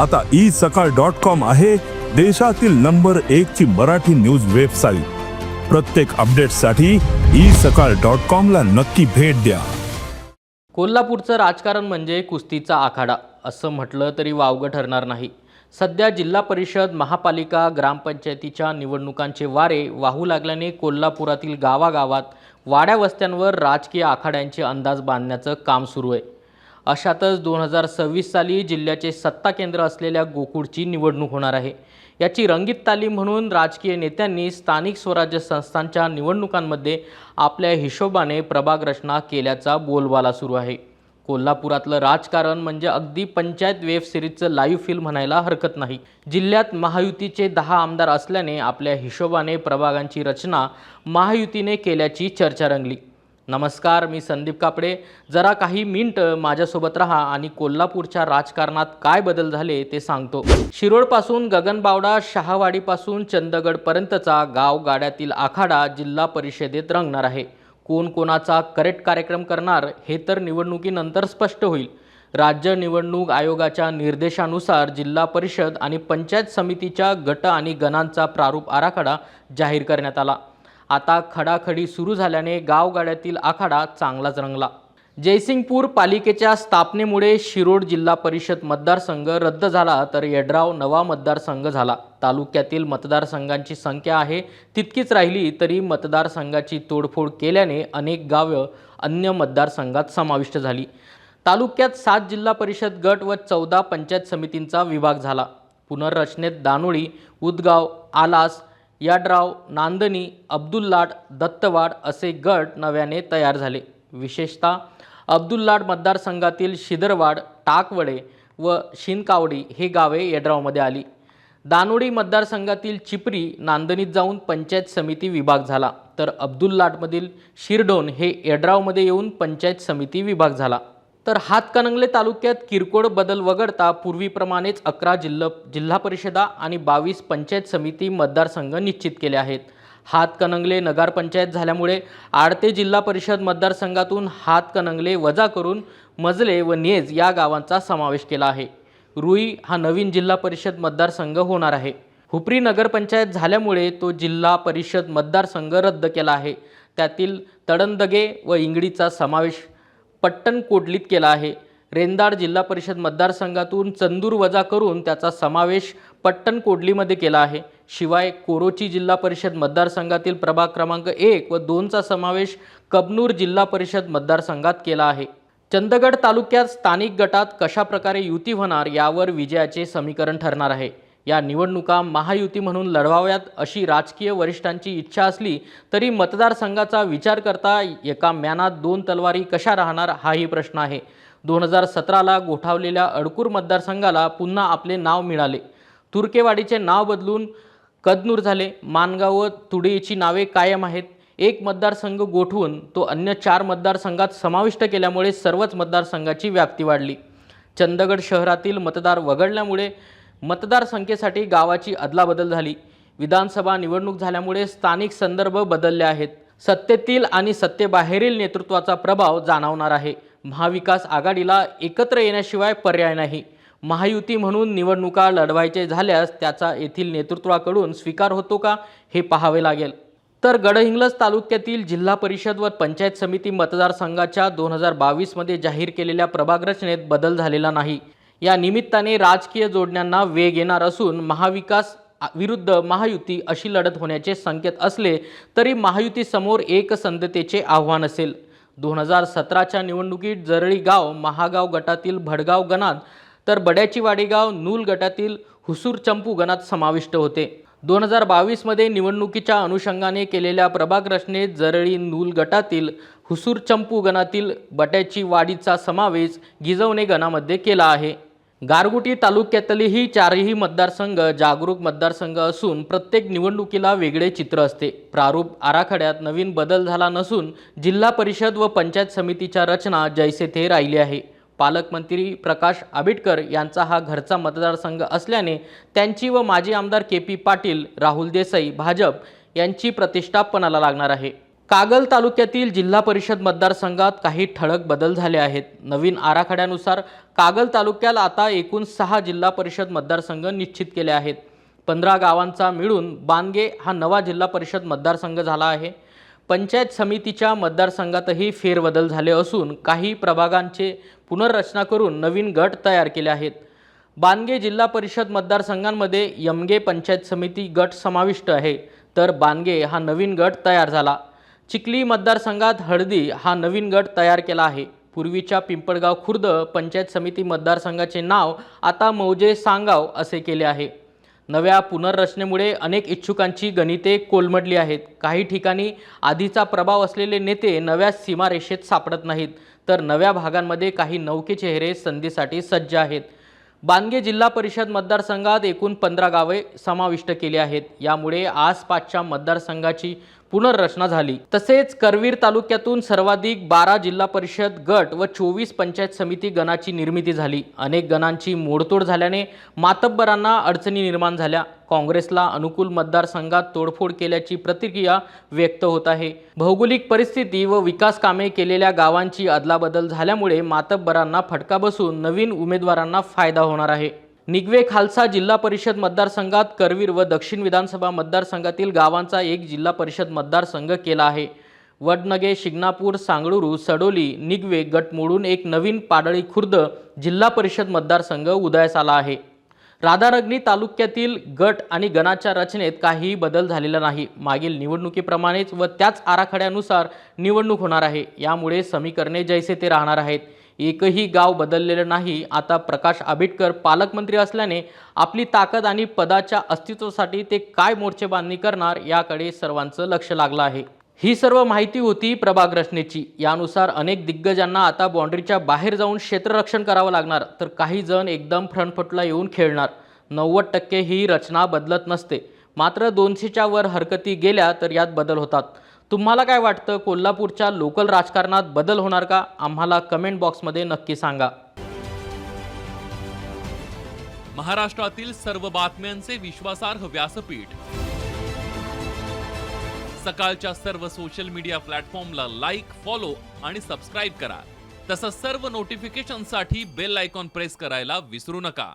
आता ई सकाळ dot com आहे देशातील नंबर एक ची मराठी न्यूज वेबसाईट. प्रत्येक अपडेटसाठी ई सकाळ डॉट कॉम ला नक्की भेट द्या. कोल्हापूरचं राजकारण म्हणजे कुस्तीचा आखाडा असं म्हटलं तरी वावगं ठरणार नाही. सध्या जिल्हा परिषद महापालिका ग्रामपंचायतीच्या निवडणुकांचे वारे वाहू लागल्याने कोल्हापुरातील गावागावात वाड्या वस्त्यांवर राजकीय आखाड्यांचे अंदाज बांधण्याचं काम सुरू आहे. अशातच दोन हजार सव्वीस साली जिल्ह्याचे सत्ता केंद्र असलेल्या गोकुळची निवडणूक होणार आहे. याची रंगीत तालीम म्हणून राजकीय नेत्यांनी स्थानिक स्वराज्य संस्थांच्या निवडणुकांमध्ये आपल्या हिशोबाने प्रभाग रचना केल्याचा बोलबाला सुरू आहे. कोल्हापुरातलं राजकारण म्हणजे अगदी पंचायत वेब सिरीजचं लाईव्ह फिल्म म्हणायला हरकत नाही. जिल्ह्यात महायुतीचे दहा आमदार असल्याने आपल्या हिशोबाने प्रभागांची रचना महायुतीने केल्याची चर्चा रंगली. नमस्कार मी संदीप कापडे. जरा काही मिनटं माझ्यासोबत राहा आणि कोल्हापूरच्या राजकारणात काय बदल झाले ते सांगतो. शिरोळपासून गगनबावडा शहावाडीपासून चंदगडपर्यंतचा गाव गाड्यातील आखाडा जिल्हा परिषदेत रंगणार आहे. कोण कोणाचा करेक्ट कार्यक्रम करणार हे तर निवडणुकीनंतर स्पष्ट होईल. राज्य निवडणूक आयोगाच्या निर्देशानुसार जिल्हा परिषद आणि पंचायत समितीच्या गट आणि गणांचा प्रारूप आराखडा जाहीर करण्यात आला. आता खडाखडी सुरू झाल्याने गावगाड्यातील आखाडा चांगलाच रंगला. जयसिंगपूर पालिकेच्या स्थापनेमुळे शिरोड जिल्हा परिषद मतदारसंघ रद्द झाला तर येड्राव नवा मतदारसंघ झाला. तालुक्यातील मतदारसंघांची संख्या आहे तितकीच राहिली तरी मतदारसंघाची तोडफोड केल्याने अनेक गावं अन्य मतदारसंघात समाविष्ट झाली. तालुक्यात सात जिल्हा परिषद गट व चौदा पंचायत समितींचा विभाग झाला. पुनर्रचनेत दानोळी उदगाव आलास याड्राव नांदणी अब्दुल्लाड दत्तवाड असे गट नव्याने तयार झाले. विशेषतः अब्दुल्लाड मतदारसंघातील शिदरवाड टाकवडे व शिनकावडी हे गावे येडरावमध्ये आली. दानोडी मतदारसंघातील चिपरी नांदणीत जाऊन पंचायत समिती विभाग झाला. तर अब्दुल्लाटमधील शिरडोन हे येडरावमध्ये येऊन पंचायत समिती विभाग झाला. तर हातकणंगले तालुक्यात किरकोळ बदल वगळता पूर्वीप्रमाणेच अकरा जिल्हा जिल्हा परिषदा आणि बावीस पंचायत समिती मतदारसंघ निश्चित केले आहेत. हातकणंगले नगरपंचायत झाल्यामुळे आडते जिल्हा परिषद मतदारसंघातून हातकणंगले वजा करून मजले व नेज या गावांचा समावेश केला आहे. रुई हा नवीन जिल्हा परिषद मतदारसंघ होणार आहे. हुपरी नगरपंचायत झाल्यामुळे तो जिल्हा परिषद मतदारसंघ रद्द केला आहे. त्यातील तडंदगे व इंगडीचा समावेश पट्टण कोडलीत केला आहे. रेंदाड जिल्हा परिषद मतदारसंघातून चंदूर वजा करून त्याचा समावेश पट्टण कोडलीमध्ये केला आहे. शिवाय कोरोची जिल्हा परिषद मतदारसंघातील प्रभाग क्रमांक एक व दोनचा समावेश कबनूर जिल्हा परिषद मतदारसंघात केला आहे. चंदगड तालुक्यात स्थानिक गटात कशा प्रकारे युती होणार यावर विजयाचे समीकरण ठरणार आहे. या निवडणुका महायुती म्हणून लढवाव्यात अशी राजकीय वरिष्ठांची इच्छा असली तरी मतदारसंघाचा विचार करता एका म्यानात दोन तलवारी कशा राहणार हाही प्रश्न आहे. दोन हजार सतराला गोठावलेल्या अडकूर मतदारसंघाला पुन्हा आपले नाव मिळाले. तुर्केवाडीचे नाव बदलून कदनूर झाले. मानगाव व तुडेची नावे कायम आहेत. एक मतदारसंघ गोठवून तो अन्य चार मतदारसंघात समाविष्ट केल्यामुळे सर्वच मतदारसंघाची व्याप्ती वाढली. चंदगड शहरातील मतदार वगळल्यामुळे मतदारसंख्येसाठी गावाची अदलाबदल झाली. विधानसभा निवडणूक झाल्यामुळे स्थानिक संदर्भ बदलले आहेत. सत्तेतील आणि सत्तेबाहेरील नेतृत्वाचा प्रभाव जाणवणार आहे. महाविकास आघाडीला एकत्र येण्याशिवाय पर्याय नाही. महायुती म्हणून निवडणुका लढवायचे झाल्यास त्याचा येथील नेतृत्वाकडून स्वीकार होतो का हे पाहावे लागेल. तर गडहिंग्लज तालुक्यातील जिल्हा परिषद व पंचायत समिती मतदारसंघाच्या दोन हजार बावीसमध्ये जाहीर केलेल्या प्रभाग रचनेत बदल झालेला नाही. या निमित्ताने राजकीय जोडण्यांना वेग येणार असून महाविकास विरुद्ध महायुती अशी लढत होण्याचे संकेत असले तरी महायुतीसमोर एकसंधतेचे आव्हान असेल. दोन हजार सतराच्या निवडणुकीत जरळी गाव महागाव गटातील भडगाव गणात तर बड्याची वाडेगाव नूल गटातील हुसूर चंपू गणात समाविष्ट होते. दोन हजार बावीसमध्ये निवडणुकीच्या अनुषंगाने केलेल्या प्रभाग रचनेत जरळी नूल गटातील हुसूर चंपू गणातील बट्याची वाडीचा समावेश गिजवणे गणामध्ये केला आहे. गारगुटी तालुक्यातलेही चारही मतदारसंघ जागरूक मतदारसंघ असून प्रत्येक निवडणुकीला वेगळे चित्र असते. प्रारूप आराखड्यात नवीन बदल झाला नसून जिल्हा परिषद व पंचायत समितीच्या रचना जैसे थे राहिली आहे. पालकमंत्री प्रकाश आबिटकर यांचा हा घरचा मतदारसंघ असल्याने त्यांची व माजी आमदार के पी पाटील राहुल देसाई भाजप यांची प्रतिष्ठापणाला लागणार आहे. कागल तालुक्यातील जिल्हा परिषद मतदारसंघात काही ठळक बदल झाले आहेत. नवीन आराखड्यानुसार कागल तालुक्याला आता एकूण सहा जिल्हा परिषद मतदारसंघ निश्चित केले आहेत. पंधरा गावांचा मिळून बानगे हा नवा जिल्हा परिषद मतदारसंघ झाला आहे. पंचायत समितीच्या मतदारसंघातही फेरबदल झाले असून काही प्रभागांचे पुनर्रचना करून नवीन गट तयार केले आहेत. बानगे जिल्हा परिषद मतदारसंघांमध्ये यमगे पंचायत समिती गट समाविष्ट आहे. तर बानगे हा नवीन गट तयार झाला. चिखली मतदारसंघात हळदी हा नवीन गट तयार केला आहे. पूर्वीच्या पिंपळगाव खुर्द पंचायत समिती मतदारसंघाचे नाव आता मौजे सांगाव असे केले आहे. नव्या पुनर्रचनेमुळे अनेक इच्छुकांची गणिते कोलमडली आहेत. काही ठिकाणी आधीचा प्रभाव असलेले नेते नव्या सीमारेषेत सापडत नाहीत तर नव्या भागांमध्ये काही नौके चेहरे संधीसाठी सज्ज आहेत. बानगे जिल्हा परिषद मतदारसंघात एकूण पंधरा गावे समाविष्ट केली आहेत. यामुळे आसपासच्या मतदारसंघाची पुनर्रचना झाली. तसेच करवीर तालुक्यातून सर्वाधिक बारा जिल्हा परिषद गट व चोवीस पंचायत समिती गणाची निर्मिती झाली. अनेक गणांची मोडतोड झाल्याने मातब्बरांना अडचणी निर्माण झाल्या. काँग्रेसला अनुकूल मतदारसंघात तोडफोड केल्याची प्रतिक्रिया व्यक्त होत आहे. भौगोलिक परिस्थिती व विकास कामे केलेल्या गावांची अदलाबदल झाल्यामुळे मातब्बरांना फटका बसून नवीन उमेदवारांना फायदा होणार आहे. निगवे खालसा जिल्हा परिषद मतदारसंघात करवीर व दक्षिण विधानसभा मतदारसंघातील गावांचा एक जिल्हा परिषद मतदारसंघ केला आहे. वडनगे शिंगणापूर सांगळुरू सडोली निगवे गट मोडून एक नवीन पाडळी खुर्द जिल्हा परिषद मतदारसंघ उदयास आला आहे. राधानगरी तालुक्यातील गट आणि गणाच्या रचनेत काहीही बदल झालेला नाही. मागील निवडणुकीप्रमाणेच व त्याच आराखड्यानुसार निवडणूक होणार आहे. यामुळे समीकरणे जैसे ते राहणार आहेत. एकही गाव बदललेलं नाही. आता प्रकाश आंबेडकर पालकमंत्री असल्याने आपली ताकद आणि पदाच्या अस्तित्वासाठी ते काय मोर्चे बांधणी करणार याकडे सर्वांचं लक्ष लागलं आहे. ही सर्व माहिती होती प्रभाग रचनेची. यानुसार अनेक दिग्गजांना आता बाँड्रीच्या बाहेर जाऊन क्षेत्ररक्षण करावं लागणार तर काही जण एकदम फ्रंटफुटला येऊन खेळणार. नव्वद टक्के ही रचना बदलत नसते. मात्र दोनशेच्या वर हरकती गेल्या तर यात बदल होतात. तुम्हाला काय वाटतं? कोल्हापूरच्या लोकल राजकारणात बदल होणार का? आम्हाला कमेंट बॉक्समध्ये नक्की सांगा. महाराष्ट्रातील सर्व बातम्यांचे विश्वासार्ह व्यासपीठ. सकाळच्या सर्व सोशल मीडिया प्लॅटफॉर्मला लाईक फॉलो आणि सबस्क्राईब करा. तसंच सर्व नोटिफिकेशनसाठी बेल आयकॉन प्रेस करायला विसरू नका.